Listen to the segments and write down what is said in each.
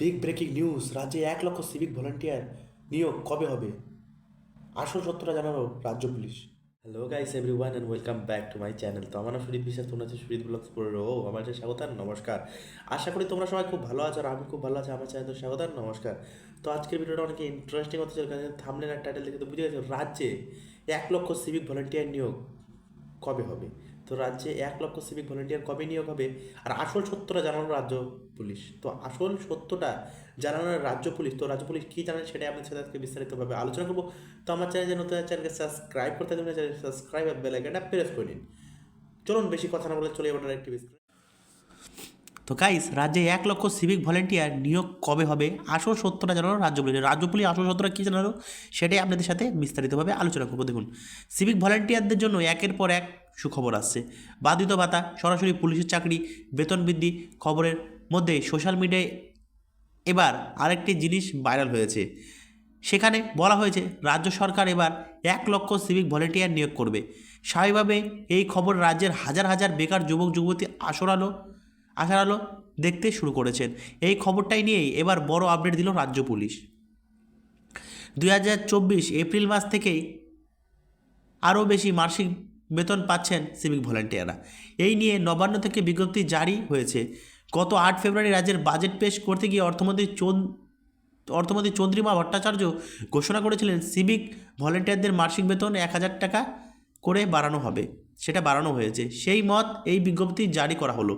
Big breaking news রাজ্যে এক লক্ষ সিভিক ভলান্টিয়ার নিয়োগ কবে হবে? আসল সত্যটা জানালো রাজ্য police. Hello guys everyone and welcome back to my channel তো আমার নাম সুদীপ বিশ্বাস, তোমরা হচ্ছে সুদীপ ব্লগস করে ও আমার যে স্বাগত নমস্কার। আশা করি তোমরা সবাই খুব ভালো আছো আর আমি খুব ভালো আছি, আমার চ্যানেল স্বাগত নমস্কার। তো আজকের ভিডিওটা অনেক ইন্টারেস্টিং হতে চলে থামলেন আর টাইটেল দেখে তো বুঝে গেছো, রাজ্যে এক লক্ষ সিভিক ভলান্টিয়ার নিয়োগ কবে হবে? তো রাজ্যে এক লক্ষ সিভিক ভলেন্টিয়ার কবে নিয়োগ হবে? আর আসল সত্যটা জানানো রাজ্য পুলিশ। তো আসল সত্যটা জানানোর রাজ্য পুলিশ। তো রাজ্য পুলিশ কী জানেন সেটাই আপনার সাথে আজকে বিস্তারিতভাবে আলোচনা করব। তো আমার চ্যানেলে নতুন চ্যানেলকে সাবস্ক্রাইব করতে চ্যানেল সাবস্ক্রাইব আর বেল আইকনটা প্রেস করে নিন। চলুন বেশি কথা না বলে চলে এবার একটি তো গাইস রাজ্যে এক লক্ষ সিভিক ভলেন্টিয়ার নিয়োগ কবে হবে? আসল সত্যটা জানানো রাজ্য পুলিশ। রাজ্য পুলিশ আসল সত্যটা কী জানালো? সেটাই আপনাদের সাথে বিস্তারিতভাবে আলোচনা করব। দেখুন সিভিক ভলেন্টিয়ারদের জন্য একের পর এক সুখবর আসছে। বাধিত ভাতা, সরাসরি পুলিশের চাকরি, বেতন বৃদ্ধি খবরের মধ্যে সোশ্যাল মিডিয়ায় এবার আরেকটি জিনিস ভাইরাল হয়েছে। সেখানে বলা হয়েছে, রাজ্য সরকার এবার এক লক্ষ সিভিক ভলেন্টিয়ার নিয়োগ করবে। স্বাভাবিকভাবে এই খবর রাজ্যের হাজার হাজার বেকার যুবক যুবতী আসর আলো আশার আলো দেখতে শুরু করেছেন। এই খবরটাই নিয়েই এবার বড় আপডেট দিল রাজ্য পুলিশ। দুই হাজার চব্বিশ এপ্রিল মাস থেকেই আরও বেশি মাসিক বেতন পাচ্ছেন সিভিক ভলান্টিয়াররা এই নিয়ে নবান্ন থেকে বিজ্ঞপ্তি জারি হয়েছে। গত আট ফেব্রুয়ারি রাজ্যের বাজেট পেশ করতে গিয়ে অর্থমন্ত্রী চন অর্থমন্ত্রী চন্দ্রিমা ভট্টাচার্য ঘোষণা করেছিলেন সিভিক ভলেন্টিয়ারদের মাসিক বেতন এক হাজার টাকা করে বাড়ানো হবে। সেটা বাড়ানো হয়েছে। সেই মত এই বিজ্ঞপ্তি জারি করা হলো।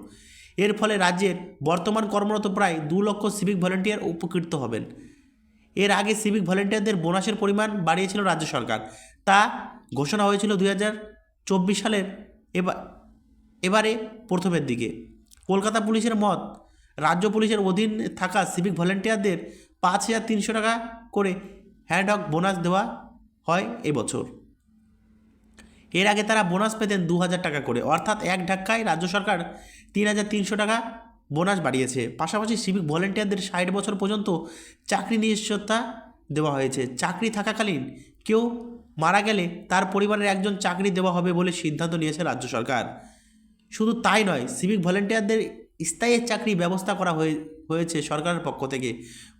এর ফলে রাজ্যের বর্তমান কর্মরত প্রায় দু লক্ষ সিভিক ভলেন্টিয়ার উপকৃত হবেন। এর আগে সিভিক ভলেন্টিয়ারদের বোনাসের পরিমাণ বাড়িয়েছিল রাজ্য সরকার। তা ঘোষণা হয়েছিল দুই হাজার চব্বিশ সালের এবার এবারে প্রথমের দিকে। কলকাতা পুলিশের মত, রাজ্য পুলিশের অধীন থাকা সিভিক ভলেন্টিয়ারদের পাঁচ হাজার তিনশো টাকা করে হ্যান্ডহক বোনাস দেওয়া হয় এবছর। এর আগে তারা বোনাস পেতেন দু হাজার টাকা করে। অর্থাৎ এক ধাক্কায় রাজ্য সরকার তিন হাজার তিনশো টাকা বোনাস বাড়িয়েছে। পাশাপাশি সিভিক ভলেন্টিয়ারদের ষাট বছর পর্যন্ত চাকরি নিশ্চয়তা দেওয়া হয়েছে। চাকরি থাকাকালীন কেউ মারা গেলে তার পরিবারের একজন চাকরি দেওয়া হবে বলে সিদ্ধান্ত নিয়েছে রাজ্য সরকার। শুধু তাই নয় সিভিক ভলেন্টিয়ারদের স্থায়ী চাকরি ব্যবস্থা করা হয়ে, হয়েছে সরকারের পক্ষ থেকে।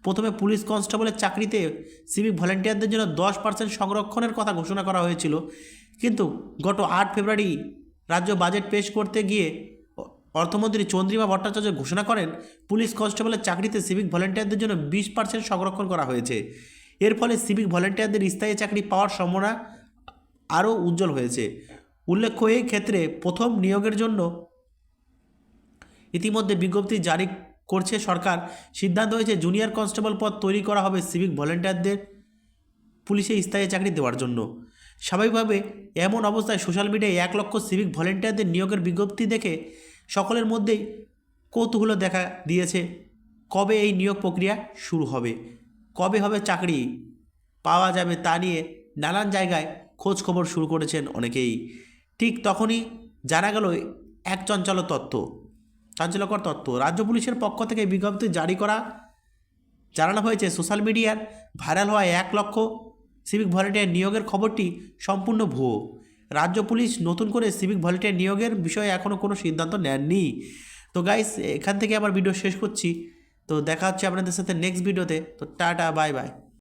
প্রথমে পুলিশ কনস্টেবলের চাকরিতে সিভিক ভলেন্টিয়ারদের জন্য দশ পার্সেন্ট সংরক্ষণের কথা ঘোষণা করা হয়েছিল। কিন্তু গত আট ফেব্রুয়ারি রাজ্য বাজেট পেশ করতে গিয়ে অর্থমন্ত্রী চন্দ্রিমা ভট্টাচার্য ঘোষণা করেন, পুলিশ কনস্টেবলের চাকরিতে সিভিক ভলেন্টিয়ারদের জন্য বিশ পার্সেন্ট সংরক্ষণ করা হয়েছে। এর ফলে সিভিক ভলেন্টিয়ারদের স্থায়ী চাকরি পাওয়ার সম্ভাবনা আরও উজ্জ্বল হয়েছে। উল্লেখ্য, এই ক্ষেত্রে প্রথম নিয়োগের জন্য ইতিমধ্যে বিজ্ঞপ্তি জারি করছে সরকার। সিদ্ধান্ত হয়েছে জুনিয়র কনস্টেবল পদ তৈরি করা হবে সিভিক ভলেন্টিয়ারদের পুলিশে স্থায়ী চাকরি দেওয়ার জন্য। স্বাভাবিকভাবে এমন অবস্থায় সোশ্যাল মিডিয়ায় এক লক্ষ সিভিক ভলেন্টিয়ারদের নিয়োগের বিজ্ঞপ্তি দেখে সকলের মধ্যেই কৌতূহল দেখা দিয়েছে কবে এই নিয়োগ প্রক্রিয়া শুরু হবে, কবে হবে চাকরি, পাওয়া যাবে তা নিয়ে নানান জায়গায় খোঁজ খবর শুরু করেছেন অনেকেই। ঠিক তখনই জানা গেল এক চঞ্চল তত্ত্ব, চাঞ্চল্যকর তত্ত্ব, রাজ্য পুলিশের পক্ষ থেকে বিজ্ঞপ্তি জারি করা, জানানো হয়েছে, সোশ্যাল মিডিয়ার ভাইরাল হওয়া এক লক্ষ সিভিক ভলেন্টিয়ার নিয়োগের খবরটি সম্পূর্ণ ভুয়ো। রাজ্য পুলিশ নতুন করে সিভিক ভলেন্টিয়ার নিয়োগের বিষয়ে এখনও কোনো সিদ্ধান্ত নেননি। তো গাইস এখান থেকে আমার ভিডিও শেষ করছি। তো দেখা হচ্ছে আপনাদের সাথে নেক্সট ভিডিওতে তো। Tata bye bye